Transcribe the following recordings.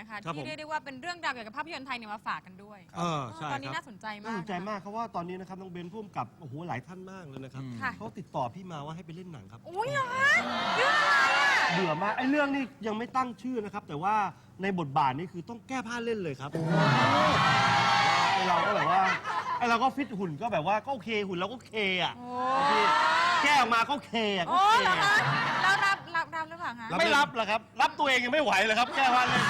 นะคะ ครับผมที่เรียกได้ว่าเป็นเรื่องราวเกี่ยวกับภาพยนตร์ไทยเนี่ยมาฝากกันด้วยเออใช่ตอนนี้ครับน่าสนใจมาน่ากสนใจมากครับว่าตอนนี้นะครับน้องเบนพุ่มกับโอ้โหหลายท่านมากเลยนะครับค่ะ เขาติดต่อพี่มาว่าให้ไปเล่นหนังครับ อุ้ยเหรอคะเรื่องอะไรอะเบื่อมากไอ้เรื่องนี้ยังไม่ตั้งชื่อนะครับ แต่ว่าในบทบาทนี้คือต้องแก้ผ้าเล่นเลยครับไอ้เราก็แบบว่าไอ้เราก็ฟิตหุ่นก็แบบว่าก็โอเคหุ่นเราก็เคอะโอ้แก้ออกมาก็เคอะก็โอ้เคเหรออะคะแล้วรับรับรับหรือเปล่าคะ ไม่รับเหรอครับ รับตัวเองยังไม่ไหวเลยครับแก้ผ้าเล่น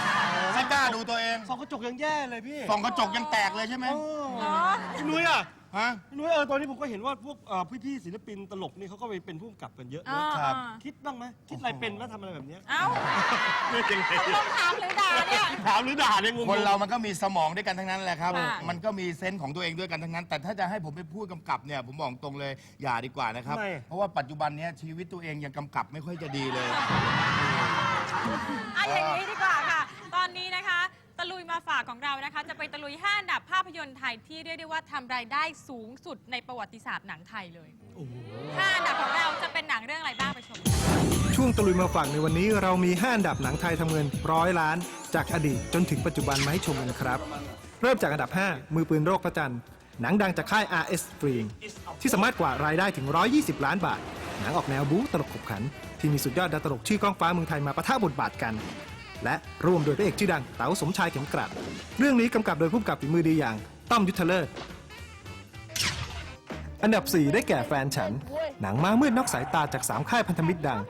ไม่กล้าดูตัวเองส่องกระจกยังแย่เลยพี่ส่องกระจกยังแตกเลยใช่ไหมโอ้เหรอพี่นุ้ยอะฮะ พี่นุ้ยเออตอนนี้ผมก็เห็นว่าพวกเอ่อพี่ๆศิลปินตลกนี่เขาก็ไปเป็นผู้กำกับกันเยอะอ่านะครับอ่าคิดบ้างไหมคิดอะไรเป็นว่าทำอะไรแบบเนี้ยเอ้าไม่ยังไงต้องถามหรือด่าเนี่ย ถามหรือด่าเนี่ยงงๆคนเรามันก็มีสมองด้วยกันทั้งนั้นแหละครับ ค่ะ มันก็มีเซนส์ของตัวเองด้วยกันทั้งนั้น แต่ถ้าจะให้ผมไปพูดกำกับเนี่ย ผมบอกตรงเลยอย่าดีกว่านะครับทำไมเพราะว่าปัจจุบันเนี้ยชีวิตตัวเองยังกำกับไม่ค่อยจะดีเลย อะอย่างนี้ดีกว่าค่ะต อนนี้นะคะ ตะลุยมาฝากของเรานะคะ จะไปตะลุย5อันดับภาพยนตร์ไทยที่เรียกได้ว่าทำรายได้สูงสุดในประวัติศาสตร์หนังไทยเลยโอ้โห5อันดับของเราจะเป็นหนังเรื่องอะไรบ้างไปชมช่วงตะลุยมาฝากในวันนี้เรามี 5 อันดับหนังไทยทำเงินร้อยล้าน จากอดีตจนถึงปัจจุบันมาให้ชมกันครับ เริ่มจากอันดับ 5 มือปืนโรคพระจันทร์หนังดังจากค่าย RS Stream ที่สามารถกวาดรายได้ถึง 120 ล้านบาท หนังออกแนวบู๊ตลกขบขัน ที่มีสุดยอดดาวตลกชื่อก้องฟ้าเมืองไทยมาปะทะบทบาทกัน และร่วมโดยพระเอกชื่อดังเต๋าสมชายเข็มกลัด เรื่องนี้กำกับโดยผู้กำกับฝีมือดีอย่างต้อมยุทธเลิศอันดับ 4 ได้แก่แฟนฉัน หนังมามืดนอกสายตาจาก 3 ค่ายพันธมิตรดัง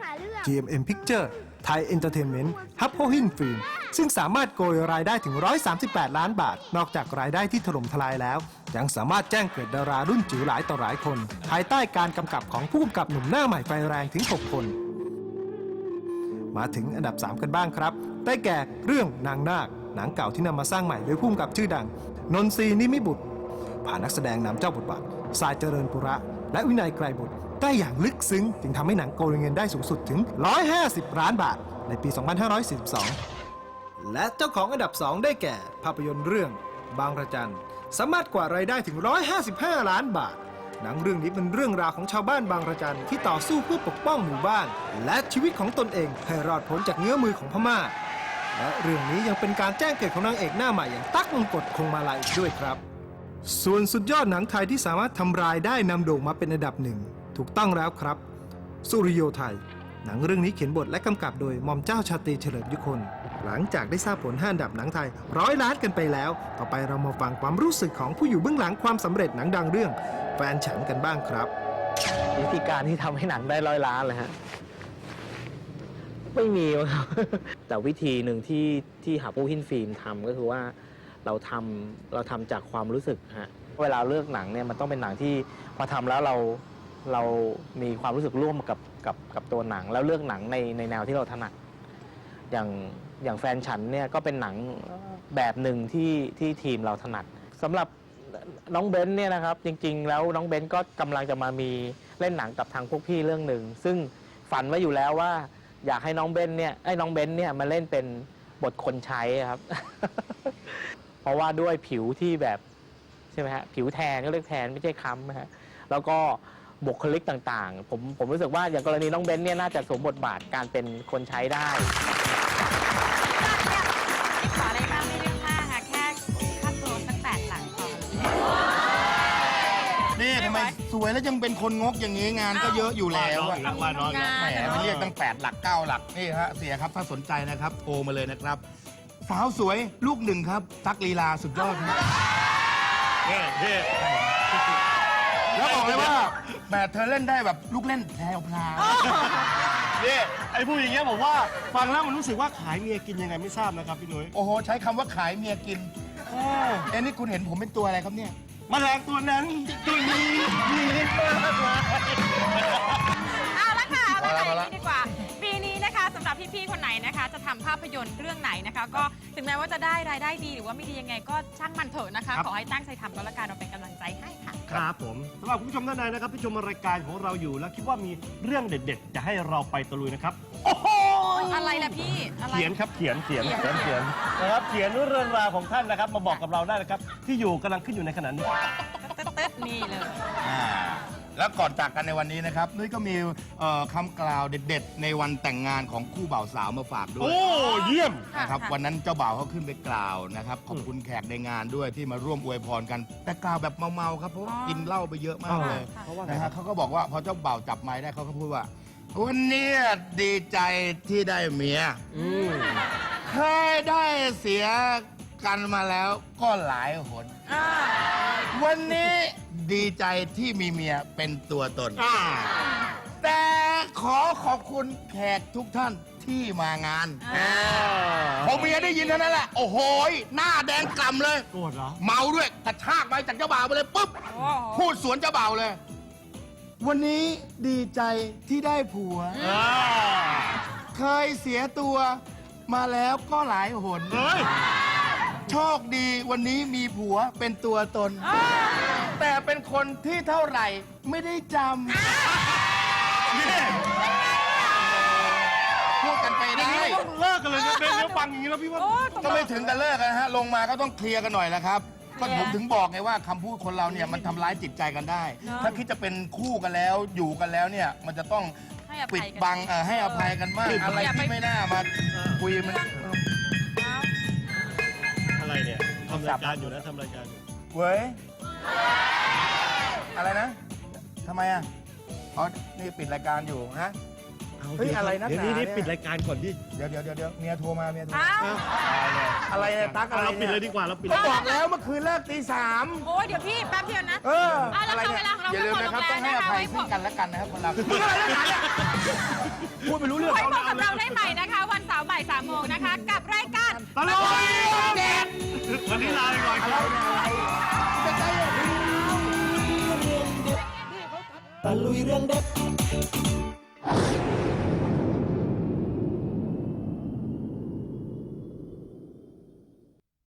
GMM Picture Thai Entertainment h u b h o h i n Film ซึ่งสามารถโกยรายได้ถึง 138 ล้านบาท นอกจากรายได้ที่ถล่มทลายแล้ว ยังสามารถแจ้งเกิดดารารุ่นจิ๋วหลายต่อหลายคน ภายใต้การกำกับของผู้กำกับหนุ่มหน้าใหม่ไฟแรงถึง 6 คน มาถึงอันดับ 3 กันบ้างครับ ได้แก่เรื่องนางนาค หนังเก่าที่นำมาสร้างใหม่โดยผู้กำกับชื่อดัง นนทรีนิมิบุตร ผ่านนักแสดงนำเจ้าบทบาทสายเจริญปุระ และวินัยไกรบุตรได้อย่างลึกซึ้ง จึงทำให้หนังโกยเงินได้สูงสุดถึง 150 ล้านบาท ในปี 2542 และเจ้าของอันดับ 2 ได้แก่ ภาพยนตร์เรื่องบางระจันสามารถกว่ารายได้ถึง 155 ล้านบาท หนังเรื่องนี้เป็นเรื่องราวของชาวบ้านบางระจันที่ต่อสู้เพื่อปกป้องหมู่บ้าน และชีวิตของตนเองให้รอดพ้นจากเงื้อมือของพม่า และเรื่องนี้ยังเป็นการแจ้งเกิดของนางเอกหน้าใหม่อย่างตั๊กมงกฎคงมาลายด้วยครับ ส่วนสุดยอดหนังไทยที่สามารถทำรายได้นำโด่งมาเป็นอันดับหนึ่งถูกต้องแล้วครับ สุริโยไทย หนังเรื่องนี้เขียนบทและกำกับโดยหมอมเจ้าชาตรีเฉลิมยุคน หลังจากได้ทราบผลห้าอันดับหนังไทยร้อยล้านกันไปแล้ว ต่อไปเรามาฟังความรู้สึกของผู้อยู่เบื้องหลังความสำเร็จหนังดังเรื่อง แฟนฉันกันบ้างครับ วิธีการที่ทำให้หนังได้ร้อยล้านเลยฮะ ไม่มีครับ แต่วิธีหนึ่งที่ที่หาผู้หินฟิล์มทำก็คือว่าเราทำเราทำจากความรู้สึกฮะเวลาเลือกหนังเนี่ยมันต้องเป็นหนังที่พอทำแล้วเราเรามีความรู้สึกร่วมกับ กับกับตัวหนังแล้วเลือกหนังในในแนวที่เราถนัดอย่างอย่างแฟนฉันเนี่ยก็เป็นหนังแบบหนึ่งที่ที่ทีมเราถนัดสำหรับน้องเบนซ์เนี่ยนะครับจริงๆ แล้วน้องเบนซ์ก็กำลังจะมามีเล่นหนังกับทางพวกพี่เรื่องหนึ่งซึ่งฝันไว้อยู่แล้วว่าอยากให้น้องเบนซ์เนี่ยไอ้น้องเบนซ์เนี่ยมาเล่นเป็นบทคนใช้ครับ เพราะว่าด้วยผิวที่แบบใช่ไหมฮะผิวแทนก็เรียกแทนไม่ใช่ค้ำนะฮะแล้วก็ บุคลิกต่างๆ ผมผมรู้สึกว่าอย่างกรณีน้องเบนซ์เนี่ยน่าจะสวมบทบาทการเป็นคนใช้ได้ไม่ขออะไรมากไม่เรื่องมากค่ะแค่ค่าตัวสักแปดหลักพอนี่ทำไมสวยแล้วยังเป็นคนงกอย่างนี้งานก็เยอะอยู่แล้วอะ ว่าน้อยอีกแล้วแหมไปเรียกตั้ง 8 หลัก 9 หลัก นี่ฮะเสียครับ ถ้าสนใจนะครับโทรมาเลยนะครับ สาวสวยลูกหนึ่งครับ ตักลีลาสุดยอดครับ เนี่ยเแหมเธอเล่นได้แบบลูกเล่นแพรวพราวเนี่ยไอ้ผู้อย่างเงี้ยผมว่าฟังแล้วมันรู้สึกว่าขายเมียกินยังไงไม่ทราบนะครับพี่นุ้ยโอ้โห ใช้คำว่าขายเมียกินโอ้เอ้นี่คุณเห็นผมเป็นตัวอะไรครับเนี่ย แมลงตัวนั้นตัวนี้มีลิ้นมากมาย เอาละค่ะ เอาละพอค่ะแล้วอย่างนี้ดีกว่า ปีนี้ นะคะสำหรับพี่ๆคนไหนนะคะ จะทำภาพยนตร์เรื่องไหนนะคะ ก็ถึงแม้ว่าจะได้รายได้ดีหรือว่าไม่ดียังไงก็ช่างมันเถอะนะคะขอให้ตั้งใจทำก็แล้วกันเราเป็นกำลังใจให้ค่ะ ครับผมสำหรับคุณผู้ชมท่านใดนะครับที่ชมรายการของเราอยู่ แล้วคิดว่ามีเรื่องเด็ด ๆ จะให้เราไปตะลุยนะครับ โอ้โหอะไรล่ะพี่อะไร เขียนครับเขียนเขียนเขีเขียยนนเขียนนะครับเขียนเรื่องราวของท่านนะครับ มาบอกกับเราได้นะครับ ที่อยู่กำลังขึ้นอยู่ในขณะนี้ตึ๊ดๆนี่เลย อ่า แล้วก่อนจากกันในวันนี้นะครับนุ้ยก็มีเอ่อคำกล่าวเด็ด ๆ ในวันแต่งงานของคู่บ่าวสาวมาฝากด้วโอ้ยเยี่ยม นะครับค่ะวันนั้นเจ้าบ่าวเขาขึ้นไปกล่าวนะครับขอบคุณแขกในงานด้วยที่มาร่วมอวยพรกัน แต่กล่าวแบบเมาๆครับเพราะว่ากินเหล้าไปเยอะมากเลยเพราะว่าไงนะคฮะรับเขาก็บอกว่าพอเจ้าบ่าวจับไม้ได้เขาก็พูดว่า วันนี้ดีใจที่ได้เมียอืมเคยได้เสียกันมาแล้วก็หลายหนอ่าวันนี้ ดีใจที่มีเมียเป็นตัวตน อ่าแต่ขอขอบคุณแขกทุกท่านที่มางานพอเมียได้ยินเท่านั้นแหละ โอ้โหยหน้าแดงกล่ำเลย โกรธเหรอ เมาด้วยกระชากไปจากเจ้าบ่าวไปเลยปุ๊บโอ้โหพูดสวนเจ้าบ่าวเลย วันนี้ดีใจที่ได้ผัวอ่าเคยเสียตัวมาแล้วก็หลายหนเฮ้ยโชคดีวันนี้มีผัวเป็นตัวตน แต่เป็นคนที่เท่าไหร่ไม่ได้จนี่ำพูดกันไปอย่างได้นี้ต้องเลิกกันเลยนะเบนเดี๋ยวฟังอย่างนี้แล้วพี่ว่าโอ้ตกลก็งไม่ถึงกันเลิกนะฮะ ลงมาก็ต้องเคลียร์กันหน่อยแล้วครับก็เคลียร์ผมถึงบอกไงว่าคำพูดคนเราเนี่ยมันทำร้ายจิตใจกันได้เนอะถ้าคิดจะเป็นคู่กันแล้วอยู่กันแล้วเนี่ยมันจะต้องให้อภัปิยดกัน บังเอ่อให้อภัยกันบ้างปิดอะไรอย่าไปที่ไม่น่ามาคุยมันอ้าวอะไรเนี่ยทำรายการอยู่นะทำรายการอยู่ เว้ยอะไรนะ ทำไมอะอ๋อนี่ปิดรายการอยู่ฮะอาเฮ้ยดี๋วอะไรนักเดี๋ยวหนานี้เนี่นี่ย ปิดรายการก่อนดิเดี๋ยวเดี๋ยวเดี๋ยวเดี๋ยวเมียโทรมาเมียโทรอ้ามาวอะไรเนี่ยตั๊กอะไรเราปิดเลยนี่ดีกว่าเราปิดก็บอกแล้วเมื่อคืนเลิกตีสามโอ้ยเดี๋ยวพี่แป๊บเดียวนะ เอออะแล้วอะไรเอาเนี่เวยลาของเราอย่าลืมนะครับไว้ต้องให้ก่ออนภัยนะคะซึ่งกันและกันนะครับคนเรา มึงอะไรนักหนาเนี่ยพูดไม่รู้เรื่องไว้พบกับเราได้ใหม่นะคะ วันเสาร์บ่ายสามโมงนะคะ กับรายการ ตลกเด็ด วันนี้ลาไปก่อนครับ Paluirandep.